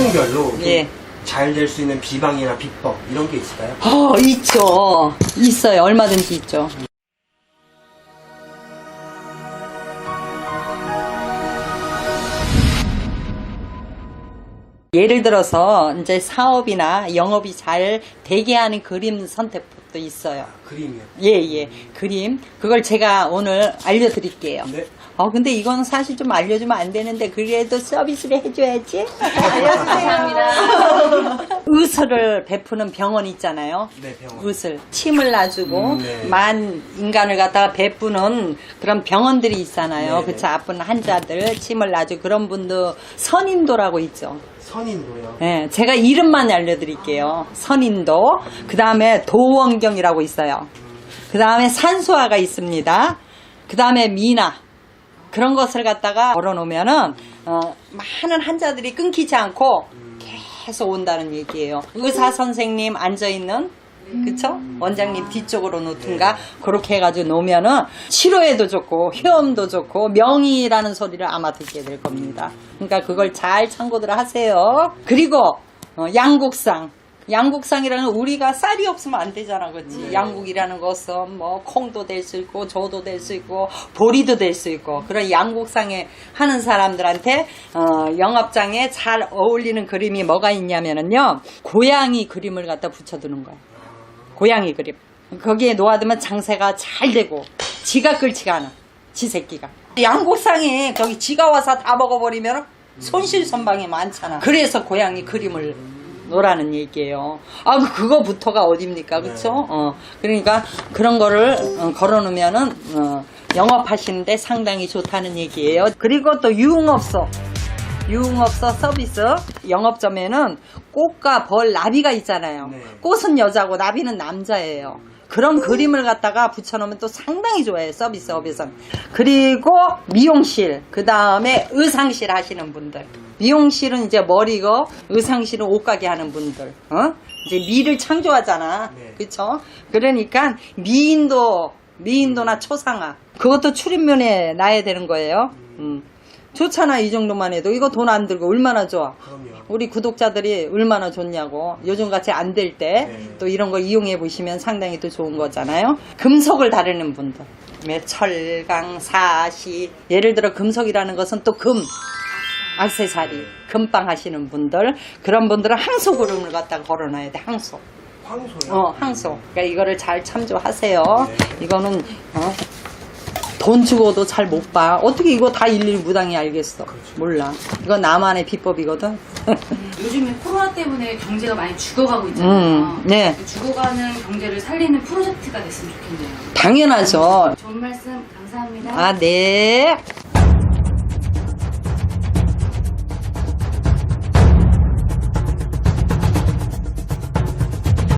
계층별로 예. 잘 될 수 있는 비방이나 비법 이런 게 있을까요? 어, 있죠. 있어요. 얼마든지 있죠. 예를 들어서 이제 사업이나 영업이 잘 되게 하는 그림 선택법도 있어요. 그림이요. 예, 예. 그림. 그걸 제가 오늘 알려드릴게요. 네. 어, 근데 이건 사실 좀 알려주면 안 되는데, 그래도 서비스를 해줘야지. 감사합니다. 의사를 베푸는 병원 있잖아요. 네, 병원. 의술. 침을 놔주고, 음, 네. 만 인간을 갖다가 베푸는 그런 병원들이 있잖아요. 네, 그쵸. 네. 아픈 환자들 침을 놔주고 그런 분들 선인도라고 있죠. 선인도요. 예, 제가 이름만 알려드릴게요. 선인도. 그 다음에 도원경이라고 있어요. 그 다음에 산수화가 있습니다. 그 다음에 미나. 그런 것을 갖다가 걸어놓으면은, 어, 많은 환자들이 끊기지 않고 계속 온다는 얘기예요. 의사 선생님 앉아 있는 그쵸? 원장님 뒤쪽으로 놓든가 그렇게 해가지고 놓으면은 치료에도 좋고 효험도 좋고 명의라는 소리를 아마 듣게 될 겁니다. 그러니까 그걸 잘 참고들 하세요. 그리고 어, 양국상 양국상이라는 건 우리가 쌀이 없으면 안 되잖아, 그렇지? 양국이라는 것은 뭐 콩도 될 수 있고 조도 될 수 있고 보리도 될 수 있고 그런 양국상에 하는 사람들한테 어, 영업장에 잘 어울리는 그림이 뭐가 있냐면은요 고양이 그림을 갖다 붙여두는 거야. 고양이 그림. 거기에 놓아두면 장세가 잘 되고 지가 끓지가 않아. 지 새끼가. 양국상에 저기 지가 와서 다 먹어버리면 손실선방이 많잖아. 그래서 고양이 그림을 놓으라는 얘기예요. 아, 그- 그거부터가 어딥니까? 그쵸? 네. 어, 그러니까 그런 거를 어, 걸어 놓으면은, 어, 영업하시는데 상당히 좋다는 얘기예요. 그리고 또 유흥업소. 유흥업소 서비스 영업점에는 꽃과 벌, 나비가 있잖아요. 네. 꽃은 여자고 나비는 남자예요. 그런 그림을 갖다가 붙여놓으면 또 상당히 좋아요 서비스업에서는 그리고 미용실 그 다음에 의상실 하시는 분들 미용실은 이제 머리고 의상실은 옷가게 하는 분들 어? 이제 미를 창조하잖아. 네. 그쵸? 그러니까 미인도 미인도나 초상화. 그것도 출입면에 놔야 되는 거예요. 음. 좋잖아 이 정도만 해도. 이거 돈 안 들고 얼마나 좋아? 그럼요. 우리 구독자들이 얼마나 좋냐고. 요즘 같이 안 될 때또 네. 이런 거 이용해 보시면 상당히 또 좋은 거잖아요. 금속을 다루는 분들. 네, 철강 사시. 예를 들어 금속이라는 것은 또금 악세사리 금빵 하시는 분들 그런 분들은 항소 그림을 갖다가 걸어놔야 돼 항소 황소요. 어 항소 그러니까 이거를 잘 참조하세요 네. 이거는 어? 돈 주고도 잘 못 봐. 어떻게 이거 다 일일이 무당이 알겠어? 몰라. 이건 나만의 비법이거든. 요즘에 코로나 때문에 경제가 많이 죽어가고 있잖아요. 음, 네. 그 죽어가는 경제를 살리는 프로젝트가 됐으면 좋겠네요. 당연하죠. 좋은 말씀 감사합니다. 아, 네.